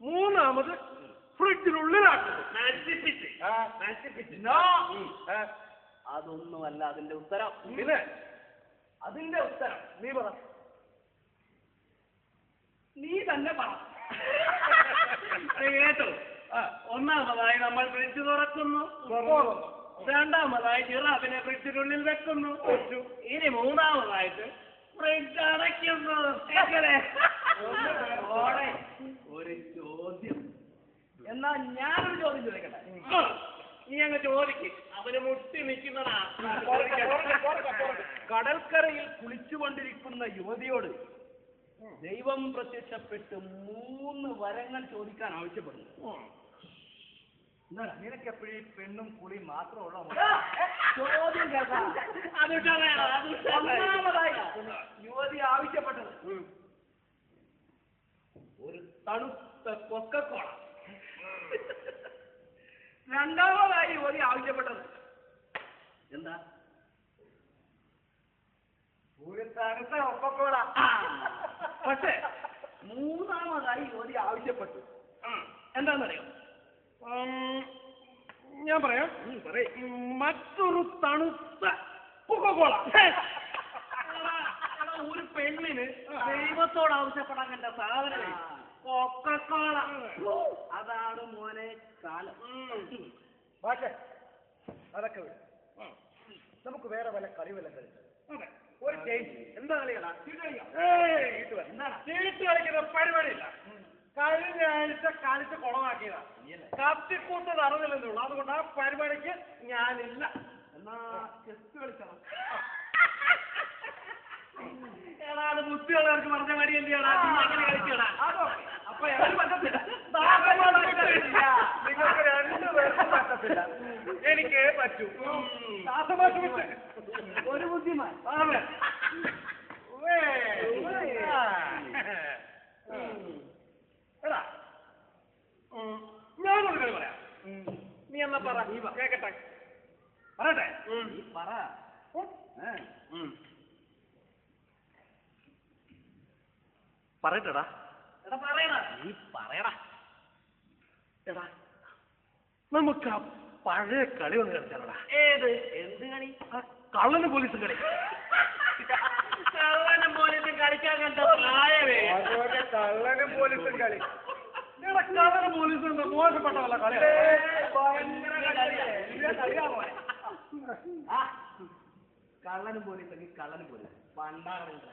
മൂന്നാമത് ഫ്രിഡ്ജിനുള്ളിലാക്കുന്നു. അതൊന്നുമല്ല അതിന്റെ ഉത്തരം. പിന്നെ? അതിന്റെ ഉത്തരം. നീ പറ. നീ തന്നെ പറ. കേട്ടോ. ഒന്നാമതായി നമ്മൾ ഫ്രിഡ്ജ് തുറക്കുന്നു. രണ്ടാമതായി ജിറാഫിനെ ഫ്രിഡ്ജിനുള്ളിൽ വെക്കുന്നു. ഇനി മൂന്നാമതായിട്ട് ഫ്രിഡ്ജ് അടയ്ക്കുന്നു. എങ്ങനെ? ഒരു ചോദ്യം. എന്നാ ഞാനൊരു ചോദ്യം ചോദിക്കട്ടെ? നീ അങ്ങ് ചോദിക്ക്. അവന് മുട്ടി നിൽക്കുന്നതാ. കടൽക്കരയിൽ കുളിച്ചുകൊണ്ടിരിക്കുന്ന യുവതിയോട് ദൈവം പ്രത്യക്ഷപ്പെട്ട് മൂന്ന് വരങ്ങൾ ചോദിക്കാൻ ആവശ്യപ്പെടുന്നു. നിനക്ക് എപ്പോഴും പെണ്ണും കുളി മാത്രമുള്ള ചോദ്യം കേൾക്കാം. യുവതി ആവശ്യപ്പെട്ടത് ഒരു തണുത്ത കൊക്കക്കോള. രണ്ടാമതായി യുവതി ആവശ്യപ്പെട്ടത്. എന്താ? ഒരു തണുത്ത ഒപ്പക്കോള പക്ഷേ മൂന്നാമതായി യുവതി ആവശ്യപ്പെട്ടു. എന്താണെന്നറിയോ? ഉം, ഞാൻ പറയാം. മറ്റൊരു തണുത്ത കൊക്കക്കോള. ഒരു പെണ്ണിന് ദൈവത്തോട് ആവശ്യപ്പെടാൻ കണ്ട സാധനം കൊക്കക്കോള. അതാണ് മോനെ കാലം. പക്ഷേ അതൊക്കെ വിടും. നമുക്ക് വേറെ വല്ല കളി വല്ല കളിക്കാം ഒരു ചേഞ്ച് എന്താ. ചീട്ട് കളിക്കുന്ന പരിപാടിയില്ല. കഴിഞ്ഞ ആഴ്ച കളിച്ച് കുളമാക്കിയതാ. കത്തിക്കൂട്ട് നടന്നില്ലെന്നേ ഉള്ളൂ. അതുകൊണ്ട് ആ പരിപാടിക്ക് ഞാനില്ല. എന്നാ ചെസ് കളിക്കണം എടാ അത് ബുദ്ധിയുള്ളവർക്ക് പറഞ്ഞ മടി എന്തിയാടാ? ചെയ്യണം അങ്ങനെ കളിക്കടാ പറ്റത്തില്ല നിങ്ങൾക്ക് രണ്ടുപേർക്കും പറ്റത്തില്ല. എനിക്ക് പറ്റൂ. ഒരു ബുദ്ധിമാൻ. അതെ. വേ. എടാ, ഉം, ഞാനൊരു കളി പറയാം. നീ എന്നാ പറ. കേക്കട്ടെ. പറയട്ടെ. നീ പറ. പറയട്ടെടാ. നീ പറയടാ. എടാ നമുക്ക് ആ പഴയ കളി ഒന്ന് കളിച്ചാലടാ. ഏത്? എന്ത് കളി? ആ കള്ളന് പോലീസും കളി. കള്ളനും പോലീസും കളിക്കാൻ കണ്ട പ്രായമേ. കള്ളനും പോലീസും കളി. കള്ളനും പോലീസും എന്താ മോശപ്പെട്ട വല്ല കളി ആ, കള്ളനും പോലീസും കള്ളനും പോലീസ്. പണ്ടാറുണ്ട്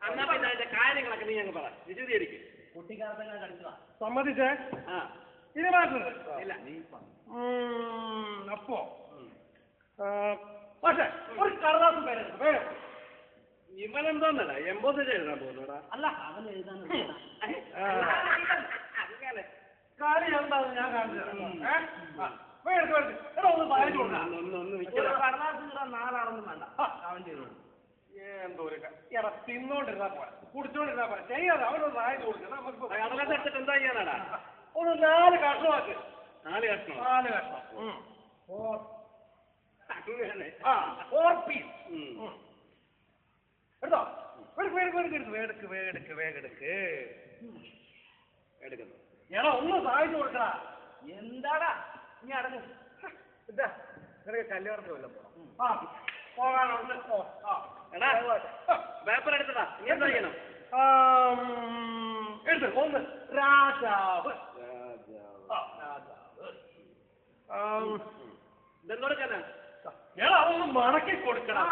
എന്നാ പിന്നെ അതിന്റെ കാര്യങ്ങളൊക്കെ നീ അങ്ങ് പറ. വിശദീകരിക്കും. കുട്ടിക്കാലത്ത് ഞാൻ കളിച്ചതാ സമ്മതിച്ചേ? ആ. ഇനി മാറ്റുന്നത് ഇല്ല. നീ ഉം, അപ്പോ. ആ, പക്ഷേ ഒരു കടലാസ് പേരുണ്ട് വേണം ഇവൻ എന്തോന്നല്ല എംബോസ് എഴുതാൻ പോകുന്നടാ അല്ല അവൻ എഴുതാൻ കാര്യം കളി ഞാൻ കാണിച്ചു തരാം. ഏ? ആ. എടാ, ഒന്ന് കൊടുക്കാം. ഒന്ന് കടലാസ് നാലാളൊന്നും വേണ്ട. അവൻ ചെയ്തോളൂ. എന്തോ ഒരു എടാ തിന്നോണ്ടിരുന്നാ പോലെ കുടിച്ചോണ്ടിരുന്നാ പോലെ ചെയ്യാതെ അവനൊന്ന് സഹായിച്ചു കൊടുക്കണം നമുക്ക് കടലാസ് എടുത്തിട്ട് എന്താ ചെയ്യാനാടാ? ഒന്ന് നാല് കഷ്ണമാക്ക് നാല് കഷ്ണം. നാല് കഷ്ണം. ഫോർ അങ്ങനെ ആ ഫോർ പീസ്. എടുത്തോ? വേടുക്ക് വേടുക്ക് വേടുക്ക് വേടുക്ക് വേടുക്ക് വേടുക്ക്. എടുക്കുന്നു. എടാ ഒന്ന് സഹായിച്ചു കൊടുക്കടാ. എന്താടാ? നീ അടങ്ങ്. എന്താ നിനക്ക് കല്യാണത്തിന് വല്ലതും ആ പോകാനുണ്ട് ഓ എടാ പേപ്പർ എടുത്തടാ. നീ എന്താ ചെയ്യണം? എടുത്ത് ഒന്ന് രാജാവ്. രാജാവ്. ഇതെന്തോടുക്കാനാ എടാ ഒന്ന് മടക്കി കൊടുക്കണം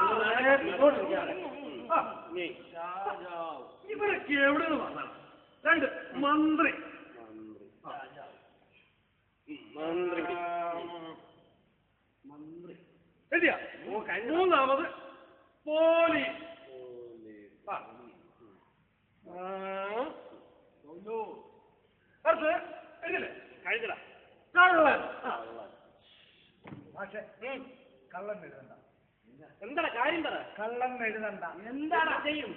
ഇവരൊക്കെ എവിടെ നിന്ന് വന്നാണ് രണ്ട് മന്ത്രി. മന്ത്രി. മന്ത്രി. മൂന്നാമത് പോലീസ്. അടുത്ത്. എഴുതില്ലേ? കഴിഞ്ഞടാ കള്ളൻ. പക്ഷേ കള്ളൻ എഴുതണ്ട. എന്താ കാര്യം പറ? കള്ളൻ എഴുതണ്ട. എന്താടാ ചെയ്യും?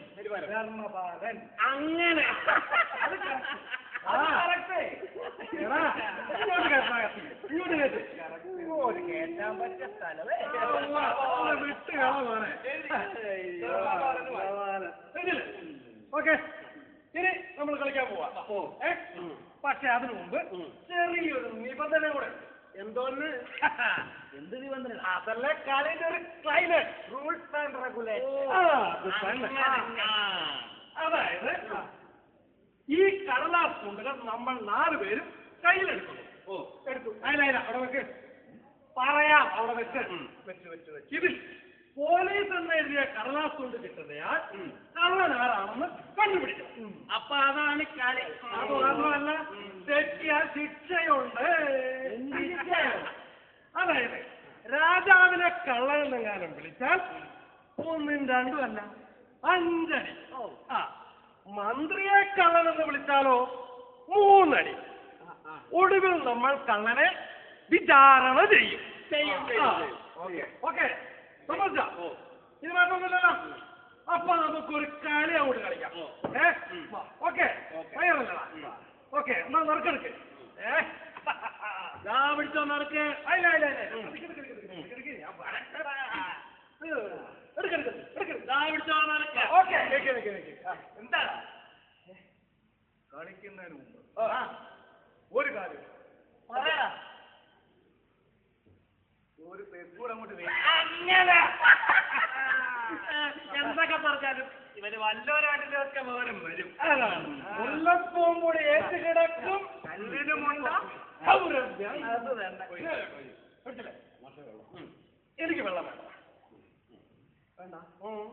ധർമ്മപാലൻ. അങ്ങനെ. ഓക്കെ. ഇനി നമ്മൾ കളിക്കാൻ പോവാ? പക്ഷെ അതിനു മുമ്പ് ചെറിയൊരു നിബന്ധന കൂടെ. എന്തോന്ന്? എന്ത് നിബന്ധന? അതല്ല കളിന്റെ ഒരു ക്ലൈമറ്റ് റൂൾസ് ആൻഡ് റെഗുലേഷൻ അതായത് ഈ കടലാസ് തുണ്ടുകൾ നമ്മൾ നാലുപേരും കയ്യിലെടുക്കുന്നു. ഓ. എടുത്തു. അല്ല അല്ല അവിടെ വെക്ക്. പറയാം അവിടെ വെച്ച് വെച്ച് വെച്ച് വെച്ച്. ഇതിൽ പോലീസ് എന്ന് എഴുതിയ കടലാസ് കൊണ്ട് കിട്ടുന്നയാൾ കള്ളൻ ആരാണെന്ന് കണ്ടുപിടിക്കണം. അപ്പൊ അതാണ് കളി. അത് മാത്രമല്ല തെറ്റിയാൽ ശിക്ഷയുണ്ട്. അതായത് രാജാവിനെ കള്ളൻ എന്നെങ്ങാനും വിളിച്ചാൽ ഒന്നും രണ്ടും അല്ല അഞ്ചടി. ആ മന്ത്രിയെ കള്ളനെന്ന് വിളിച്ചാലോ? മൂന്നടി. ഒടുവിൽ നമ്മൾ കള്ളനെ വിചാരണ ചെയ്യും. ചെയ്യും. ഓക്കെ. ഇത് മാറ്റമൊന്നുമില്ലല്ലോ അപ്പൊ നമുക്കൊരു കളി അങ്ങോട്ട് കളിക്കാം. ഏ? ഓക്കെ. ഓക്കെ. എന്നാ നറുക്കെടുക്ക്. ഏ? പിടിച്ചോ നടക്ക് അല്ല അല്ല അല്ല എന്താണ് കളിക്കുന്നതിന് മുമ്പ്. ഒരു കാര്യം. ഒരു പെഗ്ഗൂടെ അങ്ങോട്ട് എന്തൊക്കെ പറഞ്ഞാലും ഇവർ വല്ലവരാട്ടിലൊക്കെ വിവരം വരും. അതാണ് മുല്ലപ്പൂവും കൂടി ഏറ്റ് കിടക്കും. കല്ലിനുമുണ്ട. അത് വേണ്ട. എനിക്ക് വെള്ളം വേണ്ട. വേണ്ട ഓക്കെ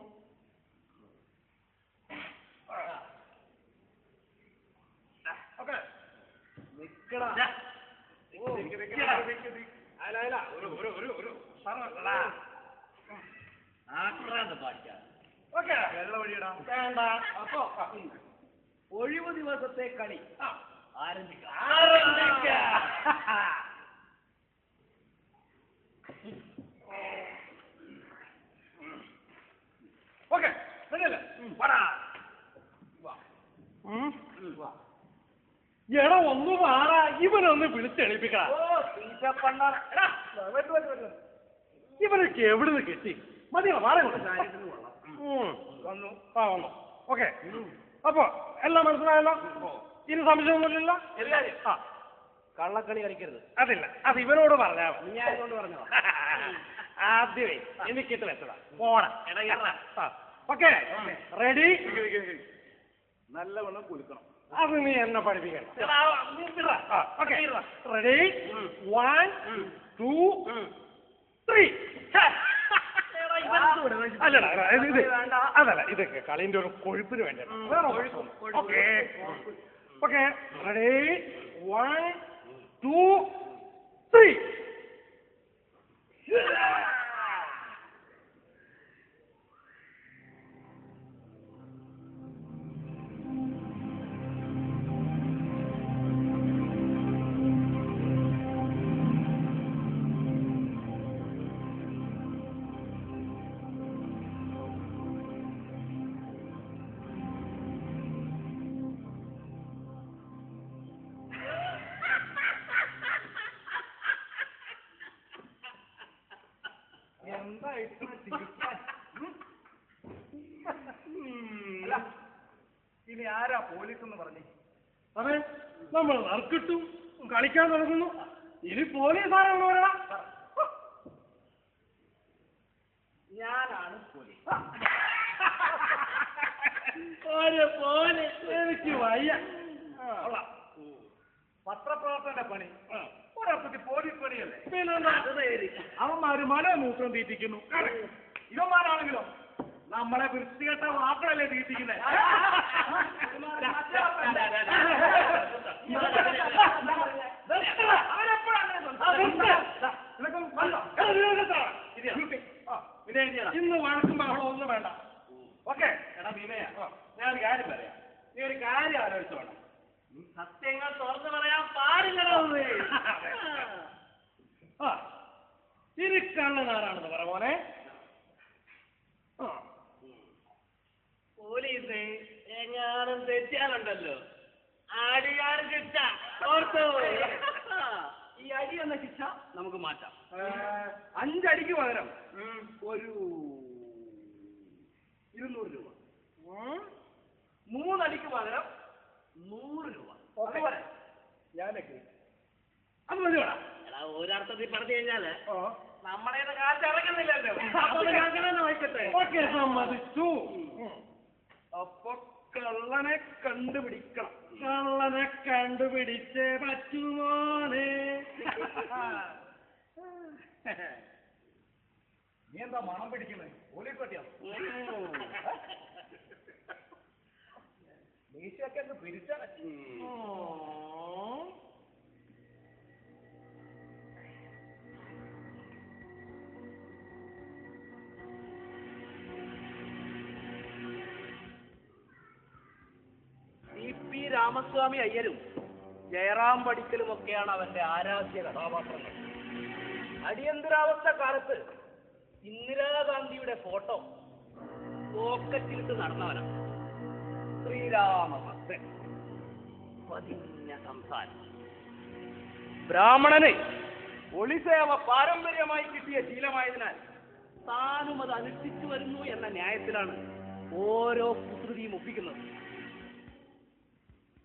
ഓക്കേ. നിക്കടാ. ദാ. ഓ, നിക്ക്, നിക്ക്, നിക്ക്, നിക്ക്, നിക്ക്. അല്ല, അല്ല, ഒരു, ഒരു, ഒരു, ഒരു പറഞ്ഞോളാ. ആക്രാന്ത പാടിക്കാം ഓക്കേ. വെള്ളം ഒഴിയടാ. വേണ്ട. അപ്പൊ, ഒഴിവ് ദിവസത്തെ കളി. ആരംഭിക്കാം ഓക്കേ. റെഡിയല്ലേ? വാടാ. ഉം. എടാ ഒന്ന് മാറാ. ഇവനൊന്ന് വിളിച്ചെണീപ്പിക്കടാ. ഇവനൊക്കെ എവിടുന്ന് കിട്ടി? മതിയോ മാറി വന്നു. ആ വന്നു. ഓക്കെ. അപ്പൊ എല്ലാം മനസ്സിലായല്ലോ? ഇനി സംശയമൊന്നുമില്ലല്ലോ? എല്ലാരും. ആ. കള്ളക്കളി കളിക്കരുത്. അതില്ല. അത് ഇവനോട് പറഞ്ഞാ ഞാനോട് പറഞ്ഞോ ആദ്യമേ എനിക്കിട്ട് വെച്ചതാ. പോണ ഓക്കെ. റെഡി? നല്ലവണ്ണം കുലുക്കണം. അത് നീ എന്നെ പഠിപ്പിക്കണം. Okay. Ready one two three. അല്ലടാ അല്ല, ഇത് അതല്ല ഇതൊക്കെ കളിന്റെ ഒരു കൊഴുപ്പിന് വേണ്ട. Okay okay ready one two three അല്ല, ഇനി ആരാ പോലീസ് എന്ന് പറഞ്ഞു? അതെ നമ്മൾ നറുക്കിട്ടു കളിക്കാൻ തുടങ്ങുന്നു. ഇനി പോലീസ് ആരാണെന്ന് പറയണം ഞാനാണ് പോലീസ്. ഒരു പോലെ? എനിക്ക് വയ്യ. പത്രപ്രവർത്തകന്റെ പണി. ഒരർത്ഥത്തിൽ പോലീസ് പണിയല്ലേ അവന്മാര് മല മൂത്രം തീറ്റിക്കുന്നു. ഇവന്മാരാണെങ്കിലോ? നമ്മളെ വൃത്തികെട്ട വാക്കുകളല്ലേ തീറ്റിക്കുന്നേ? ഇന്ന് വഴക്കും ബഹളം ഒന്നും വേണ്ട. ഓക്കെ? എടാ ഭീമയാ ഞാൻ ഒരു കാര്യം പറയാം. നീ ഒരു കാര്യം ആലോചിച്ചു വേണം സത്യങ്ങൾ തുറന്നു പറയാൻ പാടില്ലടോ ഇത്. ആ തിരുക്കണ്ണനാരാണെന്ന് പറ മോനെ. പോലീസ് എങ്ങാനും തെറ്റിയാലുണ്ടല്ലോ. അടിയാണ് ശിക്ഷ. ഓർത്തോ. ഈ അടി എന്ന ശിക്ഷ നമുക്ക് മാറ്റാം. അഞ്ചടിക്ക് പകരം ഒരു ഇരുന്നൂറ് രൂപ. മൂന്നടിക്ക് പകരം നൂറ് രൂപ. ഞാനൊക്കെ. അത് മതിയോടാ എടാ ഒരർത്ഥത്തിൽ പറഞ്ഞു കഴിഞ്ഞാൽ നമ്മുടെ കാശ് ഇറങ്ങുന്നില്ലല്ലോ സമ്മതിച്ചു. അപ്പൊ കള്ളനെ കണ്ടുപിടിക്കണം. കള്ളനെ കണ്ടുപിടിച്ചേ പറ്റുമോനെ നീ എന്താ മണം പിടിക്കുന്നത് പറ്റിയാ മീശയൊക്കെ ഒന്ന് പിരിച്ചാ സി പി രാമസ്വാമി അയ്യരും ജയറാം പഠിക്കലും ഒക്കെയാണ് അവന്റെ ആരാധ്യ കഥാപാത്രങ്ങൾ. അടിയന്തരാവസ്ഥ കാലത്ത് ഇന്ദിരാഗാന്ധിയുടെ ഫോട്ടോ പോക്കറ്റിലിട്ട് നടന്നവനാണ് ശ്രീരാമഭക്തൻ. പതിഞ്ഞ സംസാരം. ബ്രാഹ്മണന് ഒളിസേവ പാരമ്പര്യമായി കിട്ടിയ ശീലമായതിനാൽ താനും അത് അനുഷ്ഠിച്ചു വരുന്നു എന്ന ന്യായത്തിലാണ് ഓരോ കുസൃതിയും ഒപ്പിക്കുന്നത്.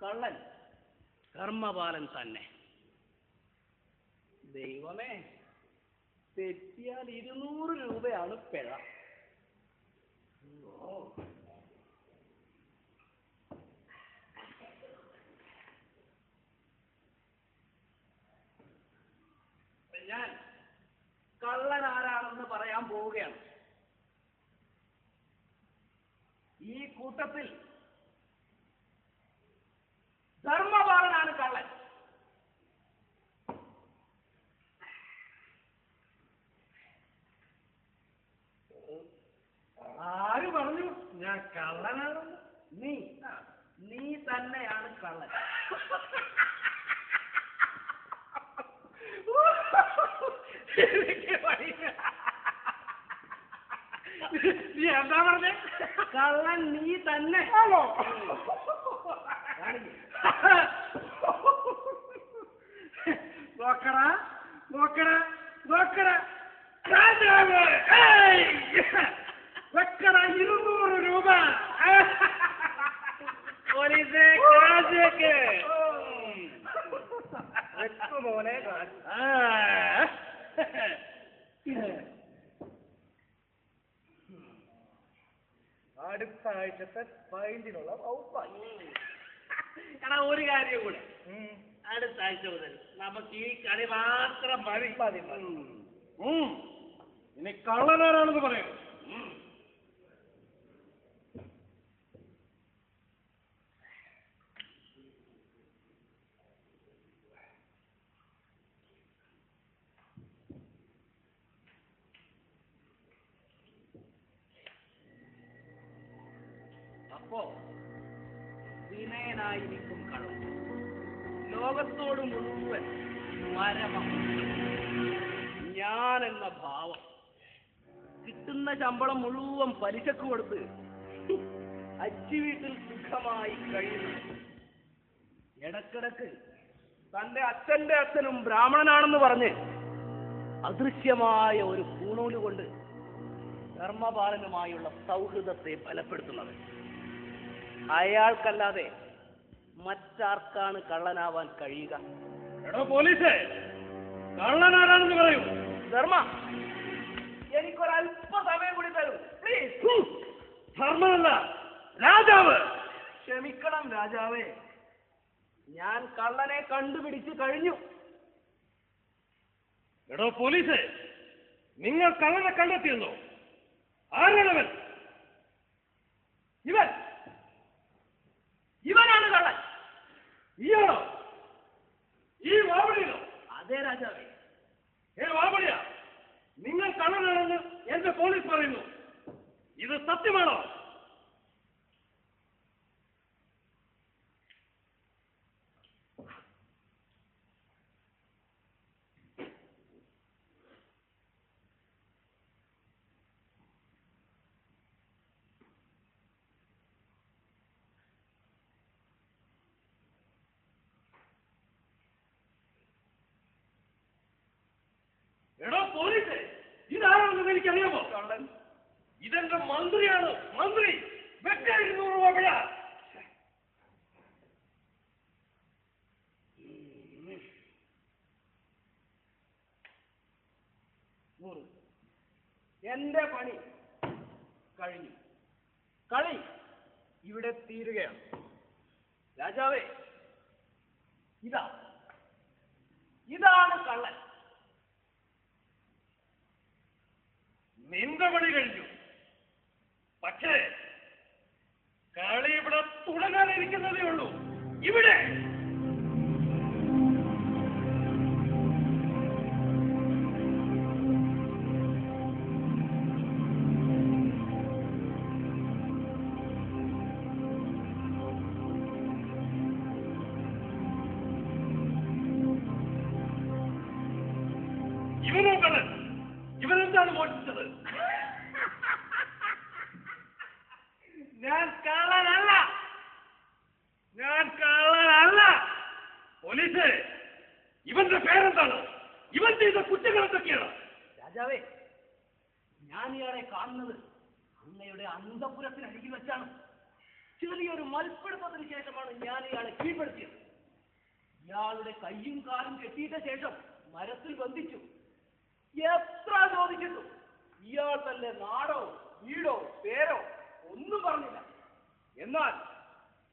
കള്ളൻ കർമ്മപാലൻ തന്നെ. ദൈവമേ തെറ്റിയാൽ ഇരുന്നൂറ് രൂപയാണ് പിഴ. ഓ. ഞാൻ കള്ളൻ ആരാണെന്ന് പറയാൻ പോവുകയാണ്. ഈ കൂട്ടത്തിൽ ധർമ്മപാലനാണ് കള്ളൻ ആര് പറഞ്ഞു ഞാൻ കള്ളനാണെന്ന് നീ നീ തന്നെയാണ് കള്ളൻ എനിക്ക് വയ്യ. നീ എന്താ പറഞ്ഞേ കള്ളൻ നീ തന്നെ ആണോ നോക്കടാ നോക്കടാ നോക്കടാ രാജാവ് ഏയ്! വെക്കടാ ഇരുന്നൂറ് രൂപ പോലീസേ കാശൊക്കെ വെക്കു മോനെ. അടുത്ത ആഴ്ചത്തെ പൈന്റിനുള്ള എടാ ഒരു കാര്യം കൂടെ. അടുത്ത ആഴ്ച മുതൽ നമുക്ക് ഈ കളി മാത്രം മതി. മതി. ഇനി കള്ളനാരാണെന്ന് പറയൂ ലോകത്തോട് മുഴുവൻ മരമാണ് ഞാൻ എന്ന ഭാവം. കിട്ടുന്ന ശമ്പളം മുഴുവൻ പലിശക്ക് കൊടുത്ത് അച്ചി വീട്ടിൽ സുഖമായി കഴിയുന്നു. ഇടക്കിടക്ക് തന്റെ അച്ഛന്റെ അച്ഛനും ബ്രാഹ്മണനാണെന്ന് പറഞ്ഞ് അദൃശ്യമായ ഒരു കൂണൂൽ കൊണ്ട് ധർമ്മപാലനുമായുള്ള സൗഹൃദത്തെ ബലപ്പെടുത്തുന്നത് അയാൾക്കല്ലാതെ മറ്റാർക്കാണ് കള്ളനാവാൻ കഴിയുക? എടോ പോലീസേ കള്ളനാരാണെന്ന് പറയൂ. ധർമ്മ എനിക്കൊരല്പ സമയം കൂടി തരൂ. പ്ലീസ് ധർമ്മമല്ല രാജാവ്. ക്ഷമിക്കണം രാജാവേ. ഞാൻ കള്ളനെ കണ്ടുപിടിച്ച് കഴിഞ്ഞു. എടോ പോലീസ് നിങ്ങൾ കള്ളനെ കണ്ടെത്തിയെന്നോ? ആരാണവൻ ഇവൻ. ഇവനാണ് കള്ളൻ. ഈയാണോ ഈ വാവടിയാണോ അതേ രാജാവേ. ഏ വാവടിയാ നിങ്ങൾ കള്ളനാണെന്ന് എന്റെ പോലീസ് പറയുന്നു. ഇത് സത്യമാണോ? എനിക്കറിയാമോ? ഇതെന്റെ മന്ത്രിയാണ്. മന്ത്രി ഇരുന്നൂറ് രൂപ പിഴ. എന്റെ പണി കഴിഞ്ഞു. കളി ഇവിടെ തീരുകയാണ്. രാജാവേ ഇതാ. ഇതാണ് കള്ളൻ. നിന്റെ പണി കഴിഞ്ഞു. പക്ഷേ കളി ഇവിടെ തുടങ്ങാനിരിക്കുന്നതേ ഉള്ളൂ. ഇവിടെ കെട്ടിയിട്ട ശേഷം മരത്തിൽ ബന്ധിച്ചു. എത്ര ചോദിച്ചിട്ടു ഇയാൾ തന്നെ നാടോ വീടോ പേരോ ഒന്നും പറഞ്ഞില്ല. എന്നാൽ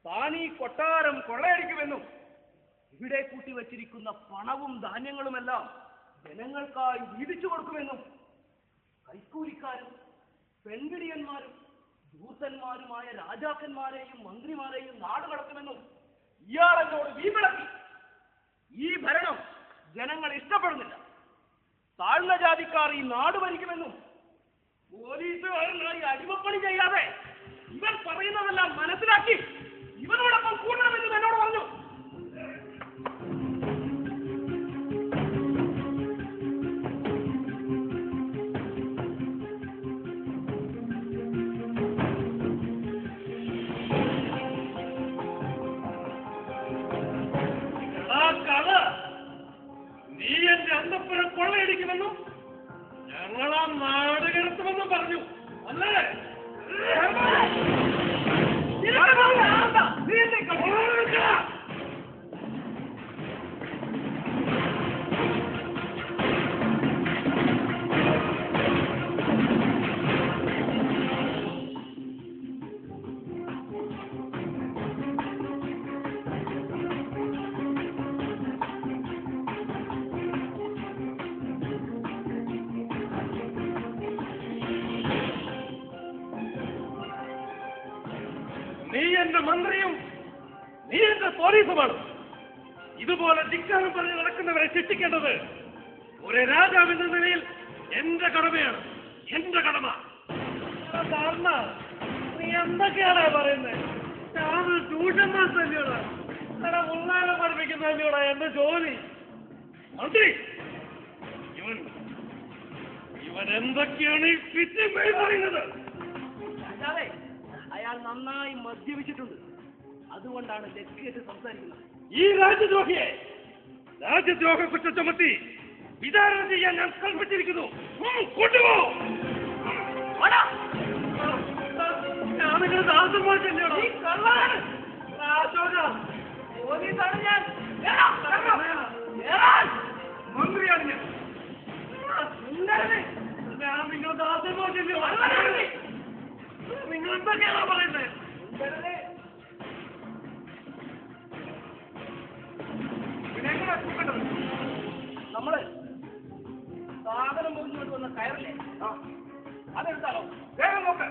താൻ ഈ കൊട്ടാരം കൊള്ളയടിക്കുമെന്നും ഇവിടെ കൂട്ടി വച്ചിരിക്കുന്ന പണവും ധാന്യങ്ങളുമെല്ലാം ജനങ്ങൾക്കായി വീതിച്ചു കൊടുക്കുമെന്നും കൈക്കൂലിക്കാരും പെൺകിടിയന്മാരും ദൂതന്മാരുമായ രാജാക്കന്മാരെയും മന്ത്രിമാരെയും നാട് കടത്തുമെന്നും ഇയാൾ എന്നോട് വീപിളക്കി ഈ ഭരണം ജനങ്ങൾ ഇഷ്ടപ്പെടുന്നില്ല. താഴ്ന്ന ജാതിക്കാർ ഈ നാട് ഭരിക്കുമെന്നും പോലീസുകാരനായി അടിമപ്പണി ചെയ്യാതെ ഇവൻ പറയുന്നതെല്ലാം മനസ്സിലാക്കി ഇവനോടൊപ്പം കൂടണമെന്നും എന്നോട് പറഞ്ഞു. നീ എന്റെ മന്ത്രിയും നീ എന്റെ പോലീസുമാണ്. ഇതുപോലെ ധിക്കാരം പറഞ്ഞ് നടക്കുന്നവരെ ശിക്ഷിക്കേണ്ടത് ഒരു രാജാവിന്റെ നിലയിൽ എന്റെ കടമയാണ് എന്റെ കടമ. നീ എന്തൊക്കെയാണ് പറയുന്നത് ഞാൻ ട്യൂഷൻ മാസ്റ്റർ തന്നെയോടാ മുള്ളാരെ പഠിപ്പിക്കുന്ന തന്നെയോടാ എന്റെ ജോലി? മന്ത്രി ഇവൻ ഇവൻ എന്തൊക്കെയാണ് ഈ പിറ്റി പറയുന്നത്? രാജാവേ അയാൾ നന്നായി മദ്യപിച്ചിട്ടുണ്ട്. അതുകൊണ്ടാണ് ലക്കിയിട്ട് സംസാരിക്കുന്നത്. ഈ രാജ്യദ്രോഹിയെ രാജ്യദ്രോഹ കുറ്റം ചുമത്തി വിചാരണ ചെയ്യാൻ ഞാൻ കൽപ്പിച്ചിരിക്കുന്നു. കൊണ്ടുപോ! ഞാൻ പോലീസാണ്. മന്ത്രിയാണ് ഞാൻ. നിങ്ങളുടെ നിങ്ങൾ എന്തൊക്കെയാണോ പറയുന്നത് നമ്മൾ സാധനം മുറിഞ്ഞുകൊണ്ട് വന്ന കയറില്ലേ ആ, അതെടുത്താലോ വേഗം നോക്ക്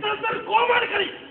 くださる小回りかに